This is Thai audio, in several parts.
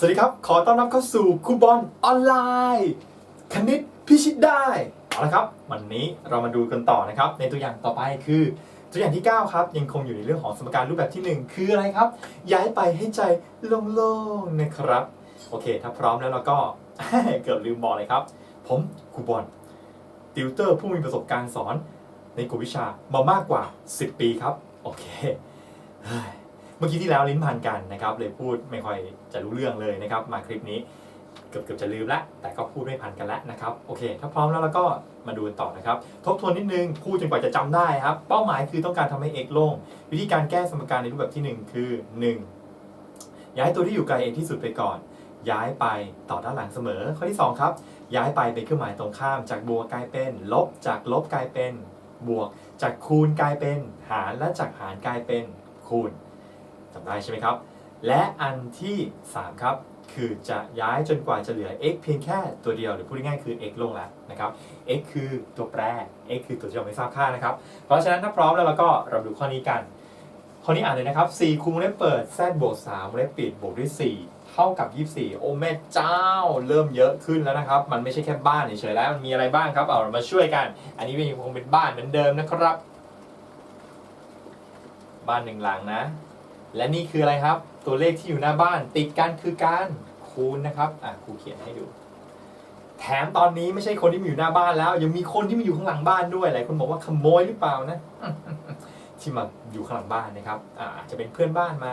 สวัสดีครับ ขอต้อนรับเข้าสู่คูบอลออนไลน์ คณิตพิชิตได้ เอาละครับ วันนี้เรามาดูกันต่อนะครับ ในตัวอย่างต่อไปคือ ตัวอย่างที่ 9 ครับ ยังคงอยู่ในเรื่องของสมการรูปแบบที่ 1 คืออะไรครับ ย้ายไปให้ใจโล่งๆนะครับ โอเค ถ้าพร้อมแล้วเราก็ เกือบลืมบอกเลยครับ ผมคูบอลติวเตอร์ผู้มีประสบการณ์สอน ในกลุ่มวิชามามากกว่า 10 ปีครับ โอเค เมื่อกี้ที่แล้วลิ้นพันกันนะครับเลยพูดไม่ค่อยจะรู้เรื่องเลยนะครับ มาคลิปนี้เกือบเกือบจะลืมละแต่ก็พูดไม่พันกันแล้วนะครับโอเค ถ้าพร้อมแล้วเราก็มาดูกันต่อนะครับ ทบทวนนิดนึงพูดจนกว่าจะจำได้ครับ เป้าหมายคือต้องการทำให้ x โล่งวิธีการแก้สมการในรูปแบบที่ 1 คือ 1 ย้ายตัวที่อยู่ไกล x ที่สุดไปก่อน ย้ายไปต่อด้านหลังเสมอ ข้อที่ 2 ครับ ย้ายไปเป็นเครื่องหมายตรงข้าม จากบวกกลายเป็น ลบจากลบกลายเป็น บวก จากคูณกลายเป็น หารและจากหารกลายเป็นคูณ จำได้ใช่ไหมครับ และอันที่ 3 ครับ คือจะย้ายจนกว่าจะเหลือ x เพียงแค่ตัวเดียวหรือพูดง่ายๆคือ x ลงแล้วนะครับ x คือตัวแปร x คือตัวที่เราไม่ทราบค่านะครับ เพราะฉะนั้นถ้าพร้อมแล้วเราก็เราดูข้อนี้กัน ข้อนี้อ่านเลยนะครับ 4คูณวงเล็บเปิด z บวก3วงเล็บปิดบวกด้วย4เท่ากับ 24 โอ้แม่เจ้า เริ่มเยอะขึ้นแล้วนะครับ มันไม่ใช่แค่บ้านเฉยๆแล้ว มันมีอะไรบ้างครับ เอาเรามาช่วยกัน อันนี้เป็นคงเป็นบ้านเหมือนเดิมนะครับ บ้านหนึ่งหลังนะ และนี่คืออะไรครับ ตัวเลขที่อยู่หน้าบ้าน ติดกันคือการคูณนะครับอะครูเขียนให้ดู แถมตอนนี้ไม่ใช่คนที่มาอยู่หน้าบ้านแล้ว ยังมีคนที่มาอยู่ข้างหลังบ้านด้วยหลายคนบอกว่าขโมยหรือเปล่านะที่มาอยู่ข้างหลังบ้านนะครับอาจจะเป็นเพื่อนบ้านมา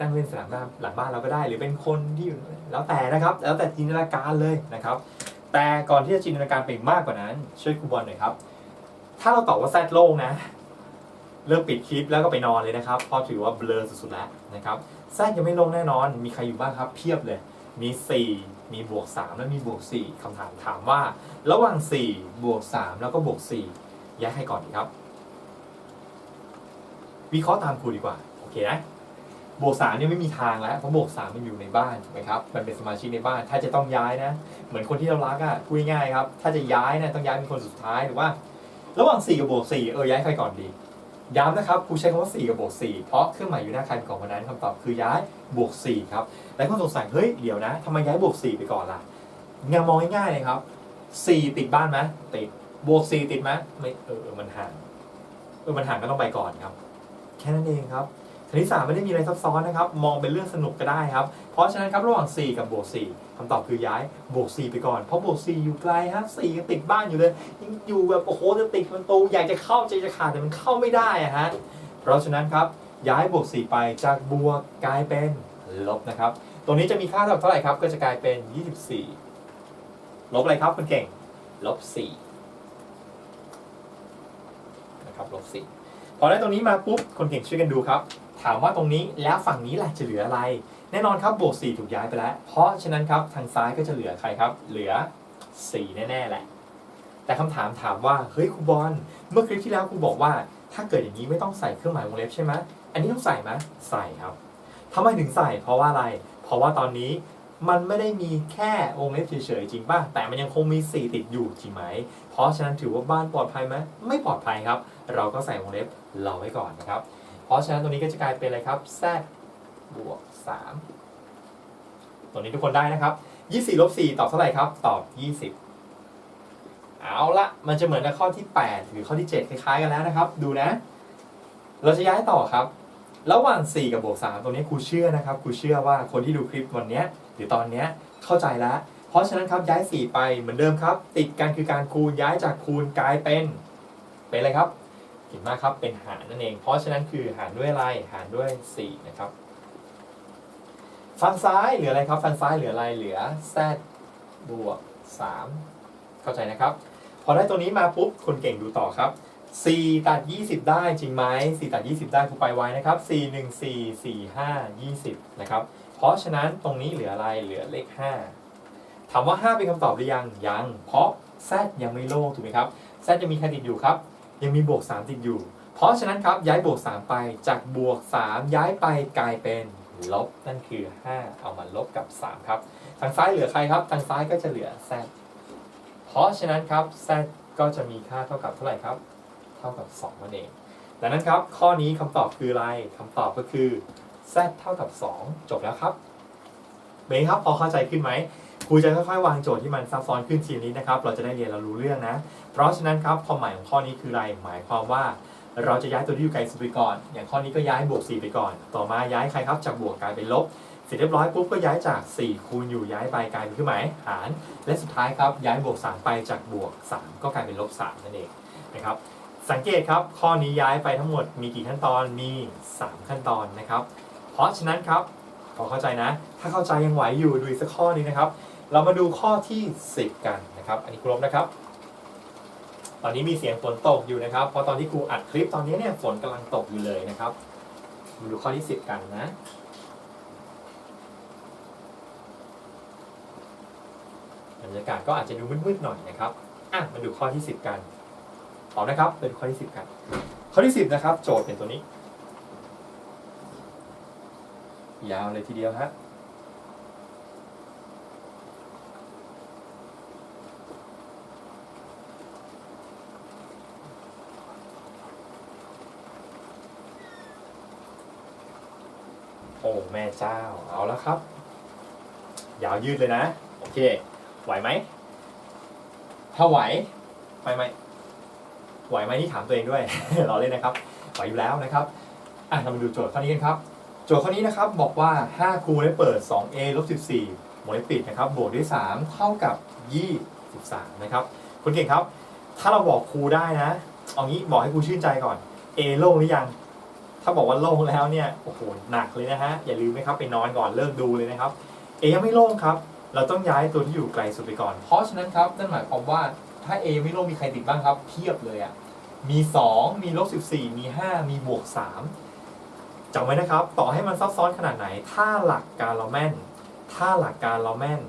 นั่งเล่นสนามหน้าหลังบ้านเราก็ได้ หรือเป็นคนที่อยู่แล้วแต่นะครับ แล้วแต่จินตนาการเลยนะครับ แต่ก่อนที่จะจินตนาการไปมากกว่านั้น ช่วยครูบอลหน่อยครับ ถ้าเราตอบว่าแซดโล่งนะ เลิกปิดคลิปแล้วก็ไปนอนเลยนะครับเพราะถือว่าเบลอสุดๆแล้วนะครับแซดยังไม่ลงแน่นอน มีใครอยู่บ้างครับเพียบเลย มี 4 มีบวก 3 และมีบวก 4คำถามถามว่า ระหว่าง 4 บวก 3 แล้วก็บวก4แยให้ก่อนดีครับ วิเคราะห์ตามครูดีกว่า โอเคนะบวก3เนี่ยไม่มีทางแล้วเพราะบวก3มันอยู่ในบ้านถูกไหมครับมันเป็นสมาชิกในบ้าน ถ้าจะต้องย้ายนะ เหมือนคนที่เรารักอะพูดง่ายครับ ถ้าจะย้ายนะต้องย้ายเป็นคนสุดท้ายหรือว่า ระหว่าง4กับบวก4เออย้ายใครก่อนดี ย้ำนะครับครูใช้คำว่า4กับบวก4เพราะเครื่องหมายอยู่หน้าคันของวันนั้นคำตอบคือย้ายบวก4ครับหลายคนสงสัยเฮ้ยเดี๋ยวนะทำไมย้ายบวก4ไปก่อนล่ะงามองง่ายๆเลยครับ4ติดบ้านไหมติดบวก4ติดไหมไม่เออเออมันห่างเออมันห่างก็ต้องไปก่อนครับ แค่นั้นเองครับ คณิตศาสตร์ไม่ได้มีอะไรซับซ้อนนะครับ มองเป็นเรื่องสนุกก็ได้ครับ เพราะฉะนั้นครับระหว่าง 4 กับบวก4คำตอบคือย้ายบวก 4 ไปก่อน เพราะบวก 4 อยู่ไกลฮะ4ยังติดบ้านอยู่เลยยังอยู่แบบโอ้โหจะติดประตูอยากจะเข้าใจจะขาดแต่มันเข้าไม่ได้อะฮะ เพราะฉะนั้นครับย้ายบวก 4 ไปจากบวกกลายเป็นลบนะครับ ตรงนี้จะมีค่าเท่ากับเท่าไหร่ครับ ก็จะกลายเป็น 24 ลบอะไรครับคุณเก่ง ลบ4นะครับลบ4พอได้ตรงนี้มาปุ๊บคนเก่งช่วยกันดูครับ ถามว่าตรงนี้แล้วฝั่งนี้ล่ะจะเหลืออะไร แน่นอนครับบวก 4 ถูกย้ายไปแล้ว เพราะฉะนั้นครับทางซ้ายก็จะเหลือใครครับ เหลือ 4 แน่ๆแหละ แต่คำถามถามว่าเฮ้ยครูบอลเมื่อคลิปที่แล้วครูบอกว่า ถ้าเกิดอย่างนี้ไม่ต้องใส่เครื่องหมายวงเล็บใช่ไหมอันนี้ต้องใส่ไหมใส่ครับทำไมถึงใส่เพราะว่าอะไร เพราะว่าตอนนี้มันไม่ได้มีแค่วงเล็บเฉยๆจริงป่ะ แต่มันยังคงมี 4 ติดอยู่จริงไหม เพราะฉะนั้นถือว่าบ้านปลอดภัยไหมไม่ปลอดภัยครับ เราก็ใส่วงเล็บเราไว้ก่อนนะครับ เพราะฉะนั้นตรงนี้ก็จะกลายเป็นอะไรครับ z บวก3ตรงนี้ทุกคนได้นะครับ 24ลบ4ตอบเท่าไหร่ครับ ตอบ 20 เอาละมันจะเหมือนกับข้อที่ 8 หรือข้อที่ 7 คล้ายๆกันแล้วนะครับ ดูนะ เราจะย้ายต่อครับ ระหว่าง 4 กับบวก3ตรงนี้ครูเชื่อนะครับครูเชื่อว่าคนที่ดูคลิปวันนี้หรือตอนนี้เข้าใจแล้ว เพราะฉะนั้นครับย้าย 4 ไปเหมือนเดิมครับ ติดกันคือการคูณย้ายจากคูณกลายเป็น เป็นอะไรครับ เห็นมากครับเป็นหารนั่นเอง เพราะฉะนั้นคือหารด้วยอะไรหารด้วย 4 นะครับฝั่งซ้ายเหลืออะไรครับฝั่งซ้ายเหลืออะไรเหลือ z บวก 3 เข้าใจนะครับ พอได้ตัวนี้มาปุ๊บคนเก่งดูต่อครับ 4 ตัด 20 ได้จริงไหม4ตัด 20 ได้ครูไปไว้นะครับ 4 1 4 4 5 20 นะครับ เพราะฉะนั้นตรงนี้เหลืออะไรเหลือเลข 5 ถามว่า 5 เป็นคำตอบหรือยังยัง เพราะ z ยังไม่โล่งถูกไหมครับ z ยังมีใครติดอยู่ครับ ยังมีบวก 3 ติดอยู่ เพราะฉะนั้นครับย้ายบวก 3 ไปจากบวก 3 ย้ายไปกลายเป็นลบนั่นคือ 5 เอามาลบกับ 3 ครับ ทางซ้ายเหลือใครครับ ทางซ้ายก็จะเหลือ z เพราะฉะนั้นครับ z ก็จะมีค่าเท่ากับเท่าไหร่ครับ เท่ากับ 2 นั่นเองดังนั้นครับ ข้อนี้คำตอบคืออะไรคำตอบก็คือ z เท่ากับ 2 จบแล้วครับเบนครับพอเข้าใจขึ้นไหม ครูจะค่อยๆวางโจทย์ที่มันซับซ้อนขึ้นทีนี้นะครับ เราจะได้เรียนเรารู้เรื่องนะ เพราะฉะนั้นครับความหมายของข้อนี้คืออะไร หมายความว่าเราจะย้ายตัวที่อยู่ไกลสุดไปก่อน อย่างข้อนี้ก็ย้ายบวก 4 ไปก่อน ต่อมาย้ายใครครับ จากบวกกลายเป็นลบ เสร็จเรียบร้อยปุ๊บก็ย้ายจาก 4 คูณอยู่ย้ายไปกลายเป็นเครื่องหมายหาร และสุดท้ายครับย้ายบวก 3 ไปจากบวก 3 ก็กลายเป็นลบ 3 นั่นเองนะครับ สังเกตครับข้อนี้ย้ายไปทั้งหมดมีกี่ขั้นตอน มี 3 ขั้นตอนนะครับ เพราะฉะนั้นครับพอเข้าใจนะ ถ้าเข้าใจยังไหวอยู่ดูอีกสักข้อนี้นะครับ เรามาดูข้อที่ 10 กันนะครับ อันนี้ครบนะครับ ตอนนี้มีเสียงฝนตกอยู่นะครับ เพราะตอนที่ครูอัดคลิปตอนนี้เนี่ยฝนกำลังตกอยู่เลยนะครับ มาดูข้อที่ 10 กันนะบรรยากาศก็อาจจะดูมืดๆหน่อยนะครับอะมาดูข้อที่ 10 กันพร้อมนะครับไปดูข้อที่ 10 กัน ข้อที่ 10 นะครับ โจทย์เป็นตัวนี้ ยาวเลยทีเดียวฮะ โอ้แม่เจ้าเอาแล้วครับ ยาวยืดเลยนะ โอเค ไหวไหม ถ้าไหวไปไหมไหวไหมนี่ถามตัวเองด้วยรอเล่นนะครับไหวอยู่แล้วนะครับอะเรามาดูโจทย์ข้อนี้กันครับ โจทย์ข้อนี้นะครับบอกว่า5คูณได้เปิด 2a ลบ14หมวดเลขปิดนะครับ บวกด้วย 3 เท่ากับ 23 นะครับคุณเก่งครับ ถ้าเราบอกครูได้นะ เอางี้บอกให้ครูชื่นใจก่อน a โล่งหรือยัง ถ้าบอกว่าโล่งแล้วเนี่ยโอ้โหหนักเลยนะฮะอย่าลืมนะครับไปนอนก่อนเลิกดูเลยนะครับ a ยังไม่โล่งครับ เราต้องย้ายตัวที่อยู่ไกลสุดไปก่อน เพราะฉะนั้นครับนั่นหมายความว่าถ้า a ไม่โล่งมีใครติดบ้างครับเทียบเลยอะ่ะมี 2 มีลบ14 มี 5 มีบวก 3จำไว้นะครับ ต่อให้มันซับซ้อนขนาดไหน ถ้าหลักการเราแม่น ถ้าหลักการเราแม่น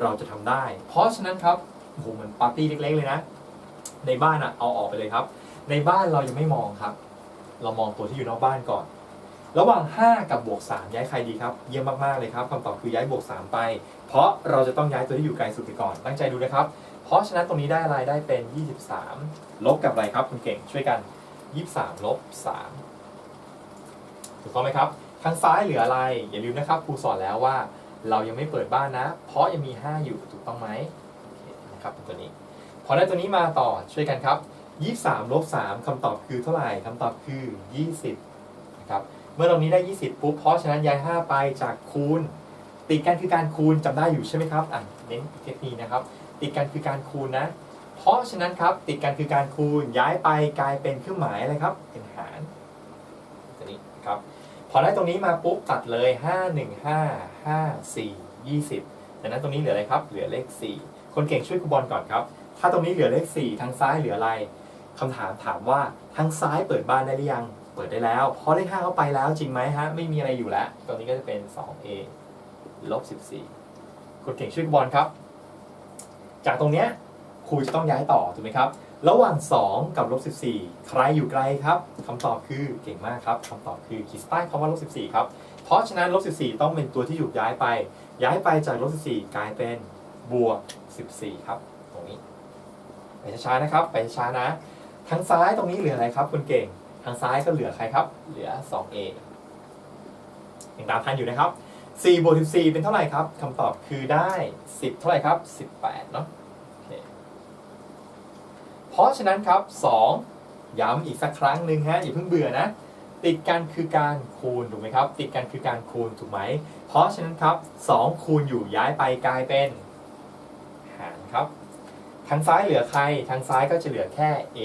เราจะทำได้ เพราะฉะนั้นครับโอ้โหเหมือนปาร์ตี้เล็กๆเลยนะ ในบ้านอะเอาออกไปเลยครับ ในบ้านเรายังไม่มองครับ เรามองตัวที่อยู่นอกบ้านก่อน ระหว่าง 5 กับบวก 3 ย้ายใครดีครับ เยี่ยมมากๆเลยครับคำตอบคือย้ายบวก 3 ไป เพราะเราจะต้องย้ายตัวที่อยู่ไกลสุดไปก่อน ตั้งใจดูนะครับ เพราะฉะนั้นตรงนี้ได้อะไรได้เป็น 23 ลบกับอะไรครับคุณเก่งช่วยกัน 23 ลบ 3 ถูกต้องไหมครับ ทางซ้ายเหลืออะไร อย่าลืมนะครับครูสอนแล้วว่าเรายังไม่เปิดบ้านนะ เพราะยังมี 5 อยู่ถูกต้องไหมนะครับตัวนี้ พอได้ตัวนี้มาต่อช่วยกันครับ 23ลบ3คำตอบคือเท่าไหร่คำตอบคือ 20นะครับเมื่อตรงนี้ได้ 20 ปุ๊บเพราะฉะนั้นย้าย 5 ไปจากคูณ ติดกันคือการคูณจำได้อยู่ใช่ไหมครับอะเน้นเทคนิคนะครับ ติดกันคือการคูณนะ เพราะฉะนั้นครับติดกันคือการคูณย้ายไปกลายเป็นเครื่องหมายอะไรครับ เป็นหารตัวนี้ครับพอได้ตรงนี้มาปุ๊บตัดเลย 5 1 5 5 4 20ดังนั้นตรงนี้เหลืออะไรครับ เหลือเลข 4 คนเก่งช่วยครูบอลก่อนครับ ถ้าตรงนี้เหลือเลข 4 ทางซ้ายเหลืออะไร คำถามถามว่าทางซ้ายเปิดบ้านได้หรือยัง เปิดได้แล้ว เพราะเลข5เขาไปแล้วจริงไหมฮะ ไม่มีอะไรอยู่แล้วตรงนี้ก็จะเป็น 2a ลบ14คนเก่งช่วยบอลครับ จากตรงเนี้ยครูจะต้องย้ายต่อถูกไหมครับ ระหว่าง 2 กับลบ14 ใครอยู่ไกลครับคำตอบคือเก่งมากครับคำตอบคือขีดใต้คำว่าลบ14ครับ เพราะฉะนั้นลบ14 ต้องเป็นตัวที่อยู่ย้ายไป ย้ายไปจากลบ14 กลายเป็นบวก14 ครับ ตรงนี้ ไปช้าๆนะครับ ไปช้าๆนะ ทางซ้ายตรงนี้เหลืออะไรครับคุณเก่ง ทางซ้ายก็เหลือใครครับ เหลือ 2a ยังตามทันอยู่นะครับ4บวก14 เป็นเท่าไหร่ครับคำตอบคือได้ 10 เท่าไหร่ครับ 18 เนาะเคเพราะฉะนั้นครับ 2 ย้ำอีกสักครั้งหนึ่งฮะอย่าเพิ่งเบื่อนะ ติดกันคือการคูณถูกไหมครับ ติดกันคือการคูณถูกไหม เพราะฉะนั้นครับ 2 คูณอยู่ย้ายไปกลายเป็นหารครับ ทางซ้ายเหลือใคร ทางซ้ายก็จะเหลือแค่ a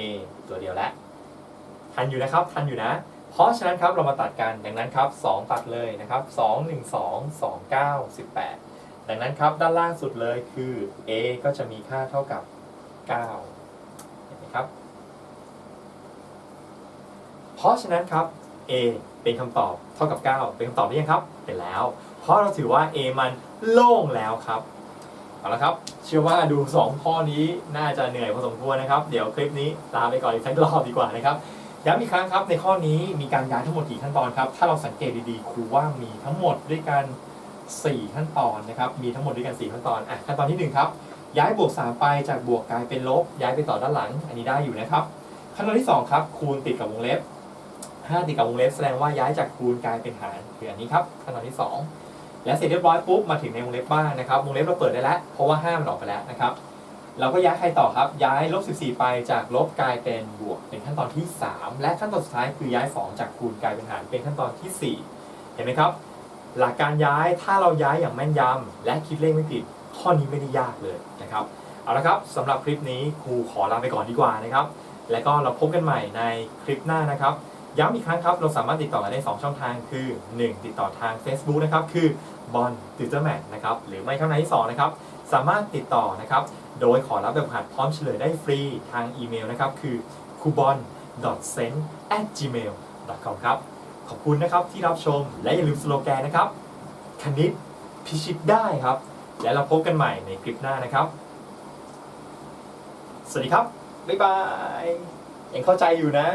ตัวเดียวแล้วทันอยู่นะครับทันอยู่นะ เพราะฉะนั้นครับเรามาตัดกันดังนั้นครับ 2 ตัดเลยนะครับ 2 1 2 2 9 18 ดังนั้นครับด้านล่างสุดเลยคือ a ก็จะมีค่าเท่ากับ 9 เห็นไหมครับ เพราะฉะนั้นครับ a เป็นคำตอบเท่ากับ 9 เป็นคำตอบหรือยังครับ เป็นแล้ว เพราะเราถือว่า a มันโล่งแล้วครับ เอาละครับ เชื่อว่าดู 2 ข้อนี้น่าจะเหนื่อยพอสมควรนะครับ เดี๋ยวคลิปนี้ลาไปก่อนอีกสักรอบดีกว่านะครับย้ำอีกครั้งครับในข้อนี้มีการย้ายทั้งหมดกี่ขั้นตอนครับ ถ้าเราสังเกตดีๆครูว่ามีทั้งหมดด้วยกัน 4 ขั้นตอนนะครับ มีทั้งหมดด้วยกัน 4 ขั้นตอนอะขั้นตอนที่ 1 ครับ ย้ายบวก 3 ไปจากบวกกลายเป็นลบ ย้ายไปต่อด้านหลัง อันนี้ได้อยู่นะครับ ขั้นตอนที่ 2 ครับ คูณติดกับวงเล็บ5ติดกับวงเล็บแสดงว่าย้ายจากคูณกลายเป็นหารคืออันนี้ครับขั้นตอนที่ 2 และเสร็จเรียบร้อยปุ๊บมาถึงในวงเล็บบ้านนะครับวงเล็บเราเปิดได้แล้ว เพราะว่า5มันออกไปแล้วนะครับ เราก็ย้ายใครต่อครับ ย้ายลบ14 ไปจากลบกลายเป็นบวก เป็นขั้นตอนที่ 3 และขั้นตอนสุดท้ายคือย้าย 2 จากคูณกลายเป็นหารเป็นขั้นตอนทีสี่ 4 เห็นไหมครับ หลักการย้ายถ้าเราย้ายอย่างแม่นยำและคิดเลขไม่ผิดข้อนี้ไม่ได้ยากเลยนะครับเอาละครับสำหรับคลิปนี้ครูขอลาไปก่อนดีกว่านะครับ แล้วก็เราพบกันใหม่ในคลิปหน้านะครับ ย้ำอีกครั้งครับ เราสามารถติดต่อกันได้ 2 ช่องทางคือ 1 ติดต่อทาง Facebook นะครับ คือบอลติวเตอร์แมทนะครับ หรือไม่ช่องทางที่ 2 นะครับ สามารถติดต่อนะครับ โดยขอรับแบบหัดพร้อมเฉลยได้ฟรีทางอีเมลนะครับ คือ coupon sen at gmail com ครับ ขอบคุณนะครับที่รับชม และอย่าลืมสโลแกนนะครับ คณิตพิชิตได้ครับ และเราพบกันใหม่ในคลิปหน้านะครับ สวัสดีครับ บ๊ายบายยังเข้าใจอยู่นะ